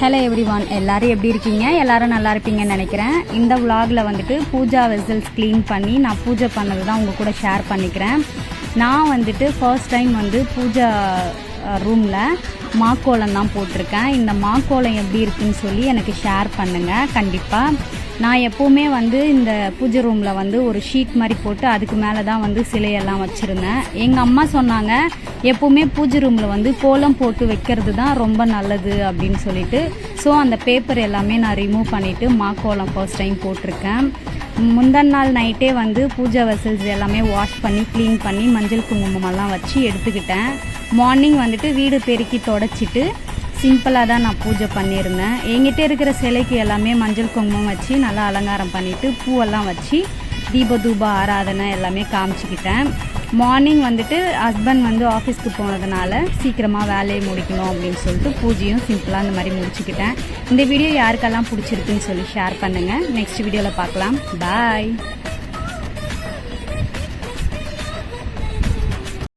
Hello every one எல்லோரும் எப்படி இருக்கீங்க? எல்லோரும் நல்லா இருப்பீங்கன்னு நினைக்கிறேன். இந்த விலாகில் வந்துட்டு பூஜா வெசல்ஸ் க்ளீன் பண்ணி நான் பூஜை பண்ணது தான் உங்கள் கூட ஷேர் பண்ணிக்கிறேன். நான் வந்துட்டு ஃபர்ஸ்ட் டைம் வந்து பூஜா ரூமில் மாக்கோலம் தான் போட்டிருக்கேன். இந்த மாக்கோலம் எப்படி இருக்குன்னு சொல்லி எனக்கு ஷேர் பண்ணுங்கள் கண்டிப்பாக நான் எப்போவுமே வந்து இந்த பூஜை ரூமில் வந்து ஒரு ஷீட் மாதிரி போட்டு அதுக்கு மேலே தான் வந்து சிலையெல்லாம் வச்சுருந்தேன். எங்கள் அம்மா சொன்னாங்க எப்போவுமே பூஜை ரூமில் வந்து கோலம் போட்டு வைக்கிறது தான் ரொம்ப நல்லது அப்படின்னு சொல்லிட்டு. ஸோ அந்த பேப்பர் எல்லாமே நான் ரிமூவ் பண்ணிவிட்டு மா கோலம் ஃபர்ஸ்ட் டைம் போட்டிருக்கேன். முந்தன் நாள் நைட்டே வந்து பூஜை வெசல்ஸ் எல்லாமே வாஷ் பண்ணி க்ளீன் பண்ணி மஞ்சள் குங்குமமெல்லாம் வச்சு எடுத்துக்கிட்டேன். மார்னிங் வந்துட்டு வீடு பெருக்கி தொடச்சிட்டு சிம்பிளாக தான் நான் பூஜை பண்ணியிருந்தேன். என்கிட்ட இருக்கிற சிலைக்கு எல்லாமே மஞ்சள் குங்குமம் வச்சு நல்லா அலங்காரம் பண்ணிவிட்டு பூவெல்லாம் வச்சு தீப தூப ஆராதனை எல்லாமே காமிச்சிக்கிட்டேன். மார்னிங் வந்துட்டு ஹஸ்பண்ட் வந்து ஆஃபீஸ்க்கு போனதுனால சீக்கிரமாக வேலையை முடிக்கணும் அப்படின்னு சொல்லிட்டு பூஜையும் சிம்பிளாக இந்த மாதிரி முடிச்சுக்கிட்டேன். இந்த வீடியோ யாருக்கெல்லாம் பிடிச்சிருக்குன்னு சொல்லி ஷேர் பண்ணுங்கள் நெக்ஸ்ட் வீடியோவில் பார்க்கலாம். பாய்